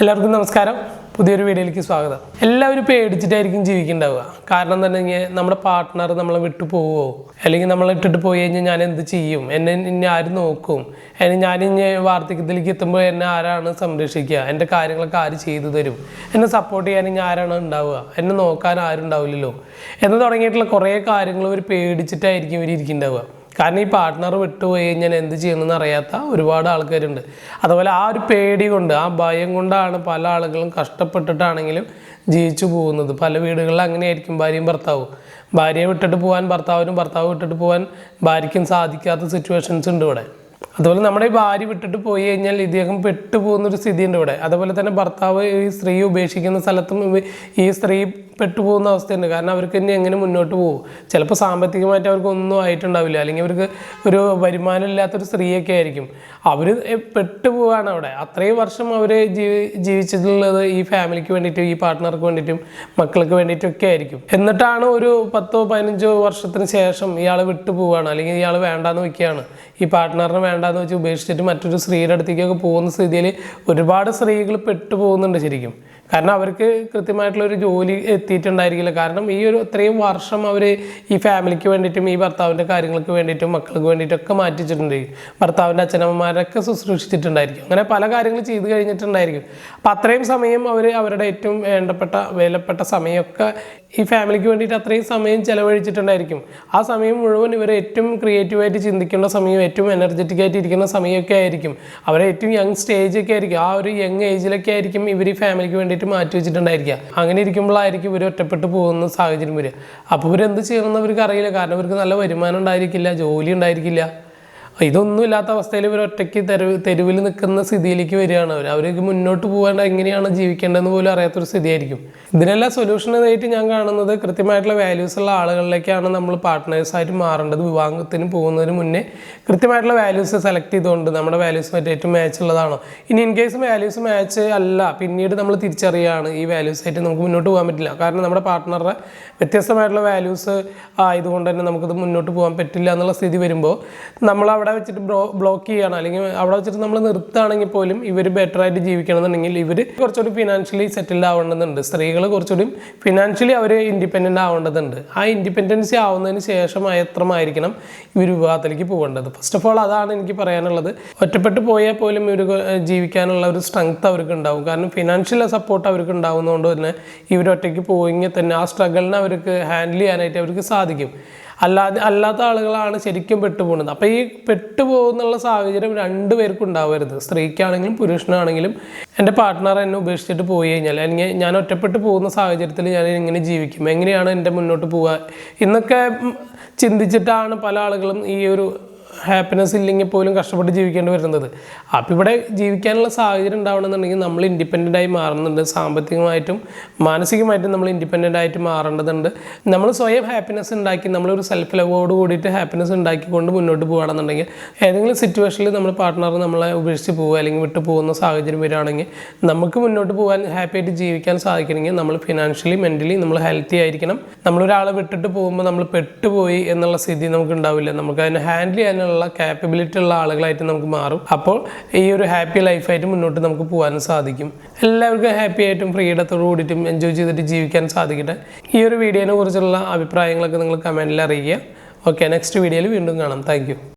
എല്ലാവർക്കും നമസ്കാരം. പുതിയൊരു വീഡിയോയിലേക്ക് സ്വാഗതം. എല്ലാവരും പേടിച്ചിട്ടായിരിക്കും ജീവിക്കുന്നുണ്ടാവുക കാരണം പറഞ്ഞാൽ നമ്മുടെ പാർട്ട്ണർ നമ്മളെ വിട്ടു പോവോ? അല്ലെങ്കിൽ നമ്മളെ ഇട്ടിട്ട് പോയി കഴിഞ്ഞാൽ ഞാൻ എന്ത് ചെയ്യും? എന്നെ ഇനി ആര് നോക്കും? എന്നെ ഞാൻ ഇനി വാർദ്ധക്യത്തിലേക്ക് എത്തുമ്പോൾ എന്നെ ആരാണ് സംരക്ഷിക്കുക? എന്റെ കാര്യങ്ങളൊക്കെ ആര് ചെയ്തു തരും? എന്നെ സപ്പോർട്ട് ചെയ്യാൻ ഇനി ആരാണ് ഉണ്ടാവുക? എന്നെ നോക്കാൻ ആരും ഉണ്ടാവില്ലല്ലോ എന്ന് തുടങ്ങിയിട്ടുള്ള കുറേ കാര്യങ്ങൾ ഇവർ പേടിച്ചിട്ടായിരിക്കും ഇവർ ഇരിക്കുന്നുണ്ടാവുക കാരണം ഈ പാർട്ട്ണർ വിട്ടുപോയി കഴിഞ്ഞാൽ എന്ത് ചെയ്യണമെന്ന് അറിയാത്ത ഒരുപാട് ആൾക്കാരുണ്ട്. അതുപോലെ ആ ഒരു പേടി കൊണ്ട് ആ ഭയം കൊണ്ടാണ് പല ആളുകളും കഷ്ടപ്പെട്ടിട്ടാണെങ്കിലും ജീവിച്ചു പോകുന്നത്. പല വീടുകളിൽ അങ്ങനെയായിരിക്കും ഭാര്യയും ഭർത്താവും. ഭാര്യയെ വിട്ടിട്ട് പോകാൻ ഭർത്താവിനും ഭർത്താവ് വിട്ടിട്ട് പോകാൻ ഭാര്യയ്ക്കും സാധിക്കാത്ത സിറ്റുവേഷൻസ് ഉണ്ട് ഇവിടെ. അതുപോലെ നമ്മുടെ ഈ ഭാര്യ വിട്ടിട്ട് പോയി കഴിഞ്ഞാൽ ഇദ്ദേഹം ഒരു സ്ഥിതിയുണ്ട് ഇവിടെ. അതുപോലെ തന്നെ ഭർത്താവ് ഈ സ്ത്രീ ഉപേക്ഷിക്കുന്ന സ്ഥലത്തും ഈ സ്ത്രീ പെട്ടുപോകുന്ന അവസ്ഥയുണ്ട്. കാരണം അവർക്ക് ഇനി എങ്ങനെ മുന്നോട്ട് പോകും? ചിലപ്പോൾ സാമ്പത്തികമായിട്ട് അവർക്ക് ഒന്നും ആയിട്ടുണ്ടാവില്ല. അല്ലെങ്കിൽ അവർക്ക് ഒരു വരുമാനം ഇല്ലാത്തൊരു സ്ത്രീയൊക്കെ ആയിരിക്കും. അവർ പെട്ടുപോവാണ് അവിടെ. അത്രയും വർഷം അവർ ജീവി ജീവിച്ചിട്ടുള്ളത് ഈ ഫാമിലിക്ക് വേണ്ടിയിട്ടും ഈ പാർട്ട്ണർക്ക് വേണ്ടിയിട്ടും മക്കൾക്ക് വേണ്ടിയിട്ടൊക്കെ ആയിരിക്കും. എന്നിട്ടാണ് ഒരു പത്തോ പതിനഞ്ചോ വർഷത്തിന് ശേഷം ഇയാൾ വിട്ടു പോവുകയാണ് അല്ലെങ്കിൽ ഇയാൾ വേണ്ടാന്ന് വയ്ക്കുകയാണ്. ഈ പാർട്ട്ണറിനെ വേണ്ടാന്ന് വെച്ച് ഉപേക്ഷിച്ചിട്ട് മറ്റൊരു സ്ത്രീയുടെ അടുത്തേക്കൊക്കെ പോകുന്ന സ്ഥിതിയിൽ ഒരുപാട് സ്ത്രീകൾ പെട്ടു പോകുന്നുണ്ട് ശരിക്കും. കാരണം അവർക്ക് കൃത്യമായിട്ടുള്ള ഒരു ജോലി എത്തിയിട്ടുണ്ടായിരിക്കില്ല. കാരണം ഈ ഒരു ഇത്രയും വർഷം അവർ ഈ ഫാമിലിക്ക് വേണ്ടിയിട്ടും ഈ ഭർത്താവിന്റെ കാര്യങ്ങൾക്ക് വേണ്ടിയിട്ടും മക്കൾക്ക് വേണ്ടിയിട്ടൊക്കെ മാറ്റിച്ചിട്ടുണ്ട്. ഭർത്താവിന്റെ അച്ഛനമ്മമാരൊക്കെ ശുശ്രൂഷിച്ചിട്ടുണ്ടായിരിക്കും. അങ്ങനെ പല കാര്യങ്ങൾ ചെയ്ത് കഴിഞ്ഞിട്ടുണ്ടായിരിക്കും. അപ്പം അത്രയും സമയം അവർ അവരുടെ ഏറ്റവും വേണ്ടപ്പെട്ട വിലപ്പെട്ട സമയമൊക്കെ ഈ ഫാമിലിക്ക് വേണ്ടിയിട്ട് അത്രയും സമയം ചിലവഴിച്ചിട്ടുണ്ടായിരിക്കും. ആ സമയം മുഴുവൻ ഇവർ ഏറ്റവും ക്രിയേറ്റീവായിട്ട് ചിന്തിക്കേണ്ട സമയം ഏറ്റവും എനർജറ്റിക് ആയിട്ട് ഇരിക്കുന്ന സമയമൊക്കെ ആയിരിക്കും. അവരെ ഏറ്റവും യങ് സ്റ്റേജൊക്കെ ആയിരിക്കും. ആ ഒരു യങ് ഏജിലൊക്കെ ആയിരിക്കും ഇവർ ഈ ഫാമിലിക്ക് വേണ്ടിയിട്ട് മാറ്റി വെച്ചിട്ടുണ്ടായിരിക്കുക. അങ്ങനെ ഇരിക്കുമ്പോഴായിരിക്കും ഇവർ ഒറ്റപ്പെട്ട് പോകുന്ന സാഹചര്യം വരിക. അപ്പോൾ ഇവരെന്ത് ചെയ്യണമെന്ന് അവർക്ക് അറിയില്ല. കാരണം ഇവർക്ക് നല്ല വരുമാനം ഉണ്ടായിരിക്കില്ല ജോലി ഉണ്ടായിരിക്കില്ല. ഇതൊന്നും ഇല്ലാത്ത അവസ്ഥയിൽ ഇവർ ഒറ്റയ്ക്ക് തെരുവ് തെരുവിൽ നിൽക്കുന്ന സ്ഥിതിയിലേക്ക് വരികയാണ്. അവർ അവർക്ക് മുന്നോട്ട് പോകാണ്ട് എങ്ങനെയാണ് ജീവിക്കേണ്ടതെന്ന് പോലും അറിയാത്തൊരു സ്ഥിതിയായിരിക്കും. ഇതിനെല്ലാം സൊല്യൂഷൻ ആയിട്ട് ഞാൻ കാണുന്നത് കൃത്യമായിട്ടുള്ള വാല്യൂസ് ഉള്ള ആളുകളിലേക്കാണ് നമ്മൾ പാർട്ട്നേഴ്സായിട്ട് മാറേണ്ടത്. വിവാഹത്തിന് പോകുന്നതിന് മുന്നേ കൃത്യമായിട്ടുള്ള വാല്യൂസ് സെലക്ട് ചെയ്തുകൊണ്ട് നമ്മുടെ വാല്യൂസ് ഏറ്റവും മാച്ച് ഉള്ളതാണോ? ഇനി ഇൻ കേസ് വാല്യൂസ് മാച്ച് അല്ല പിന്നീട് നമ്മൾ തിരിച്ചറിയാണ് ഈ വാല്യൂസ് ആയിട്ട് നമുക്ക് മുന്നോട്ട് പോകാൻ പറ്റില്ല. കാരണം നമ്മുടെ പാർട്ട്ണറുടെ വ്യത്യസ്തമായിട്ടുള്ള വാല്യൂസ് ആയതുകൊണ്ട് തന്നെ നമുക്കത് മുന്നോട്ട് പോകാൻ പറ്റില്ല എന്നുള്ള സ്ഥിതി വരുമ്പോൾ നമ്മൾ അവിടെ വെച്ചിട്ട് ബ്ലോ ബ്ലോക്ക് ചെയ്യണം. അല്ലെങ്കിൽ അവിടെ വെച്ചിട്ട് നമ്മൾ നിർത്തുകയാണെങ്കിൽ പോലും ഇവർ ബെറ്റർ ആയിട്ട് ജീവിക്കണമെന്നുണ്ടെങ്കിൽ ഇവർ കുറച്ചുകൂടി ഫിനാൻഷ്യലി സെറ്റിൽഡ് ആവേണ്ടതുണ്ട്. സ്ത്രീകൾ കുറച്ചുകൂടി ഫിനാൻഷ്യലി അവർ ഇൻഡിപെൻഡന്റ് ആവേണ്ടതുണ്ട്. ആ ഇൻഡിപെൻഡൻസി ആവുന്നതിന് ശേഷം എത്രമായിരിക്കണം ഇവർ വിവാഹത്തിലേക്ക് പോകേണ്ടത്? ഫസ്റ്റ് ഓഫ് ഓൾ അതാണ് എനിക്ക് പറയാനുള്ളത്. ഒറ്റപ്പെട്ട് പോയാൽ പോലും ഇവർ ജീവിക്കാനുള്ള ഒരു സ്ട്രെങ്ത് അവർക്ക് ഉണ്ടാവും. കാരണം ഫിനാൻഷ്യൽ സപ്പോർട്ട് അവർക്ക് ഉണ്ടാവുന്നതുകൊണ്ട് തന്നെ ഇവരൊറ്റയ്ക്ക് പോയെങ്കിൽ തന്നെ ആ സ്ട്രഗിളിനെ അവർക്ക് ഹാൻഡിൽ ചെയ്യാനായിട്ട് അവർക്ക് സാധിക്കും. അല്ലാതെ അല്ലാത്ത ആളുകളാണ് ശരിക്കും പെട്ടുപോകുന്നത്. അപ്പോൾ ഈ പെട്ടുപോകുന്നുള്ള സാഹചര്യം രണ്ടു പേർക്കും ഉണ്ടാവരുത്. സ്ത്രീക്കാണെങ്കിലും പുരുഷനാണെങ്കിലും എന്റെ പാർട്ട്ണർ എന്നെ ഉപേക്ഷിച്ചിട്ട് പോയി കഴിഞ്ഞാൽ അല്ലെങ്കിൽ ഞാൻ ഒറ്റപ്പെട്ട് പോകുന്ന സാഹചര്യത്തിൽ ഞാൻ എങ്ങനെ ജീവിക്കും. എങ്ങനെയാണ് എന്റെ മുന്നോട്ട് പോവുക? എന്നൊക്കെ ചിന്തിച്ചിട്ടാണ് പല ആളുകളും ഈ ഒരു ഹാപ്പിനെസ് ഇല്ലെങ്കിൽ പോലും കഷ്ടപ്പെട്ട് ജീവിക്കേണ്ടി വരുന്നത്. അപ്പം ഇവിടെ ജീവിക്കാനുള്ള സാഹചര്യം ഉണ്ടാവണമെന്നുണ്ടെങ്കിൽ നമ്മൾ ഇൻഡിപെൻഡന്റ് ആയി മാറുന്നുണ്ട് സാമ്പത്തികമായിട്ടും മാനസികമായിട്ടും നമ്മൾ ഇൻഡിപെൻഡന്റ് ആയിട്ട് മാറേണ്ടതുണ്ട്. നമ്മൾ സ്വയം ഹാപ്പിനെസ് ഉണ്ടാക്കി നമ്മളൊരു സെൽഫ് ലവോട് കൂടിയിട്ട് ഹാപ്പിനെസ് ഉണ്ടാക്കിക്കൊണ്ട് മുന്നോട്ട് പോകുകയാണെന്നുണ്ടെങ്കിൽ ഏതെങ്കിലും സിറ്റുവേഷനിൽ നമ്മൾ പാർട്ട്ണർ നമ്മളെ ഉപേക്ഷിച്ച് പോവുക അല്ലെങ്കിൽ വിട്ടു പോകുന്ന സാഹചര്യം വരികയാണെങ്കിൽ നമുക്ക് മുന്നോട്ട് പോകാൻ ഹാപ്പി ആയിട്ട് ജീവിക്കാൻ സാധിക്കണമെങ്കിൽ നമ്മൾ ഫിനാൻഷ്യലി മെന്റലി നമ്മൾ ഹെൽത്തി ആയിരിക്കണം. നമ്മളൊരാളെ വിട്ടിട്ട് പോകുമ്പോൾ നമ്മൾ പെട്ടുപോയി എന്നുള്ള സ്ഥിതി നമുക്ക് ഉണ്ടാവില്ല. നമുക്ക് അതിനെ ഹാൻഡിൽ ചെയ്യാനുള്ള കാപ്പബിലിറ്റി ഉള്ള ആളുകളായിട്ട് നമുക്ക് മാറും. അപ്പോൾ ഈ ഒരു ഹാപ്പി ലൈഫായിട്ട് മുന്നോട്ട് നമുക്ക് പോകാനും സാധിക്കും. എല്ലാവർക്കും ഹാപ്പി ആയിട്ടും ഫ്രീഡത്തോടു കൂടിയിട്ടും എൻജോയ് ചെയ്തിട്ട് ജീവിക്കാൻ സാധിക്കട്ടെ. ഈ ഒരു വീഡിയോനെ കുറിച്ചുള്ള അഭിപ്രായങ്ങളൊക്കെ നിങ്ങൾ കമന്റിൽ അറിയിക്കുക. ഓക്കെ നെക്സ്റ്റ് വീഡിയോയിൽ വീണ്ടും കാണാം. താങ്ക്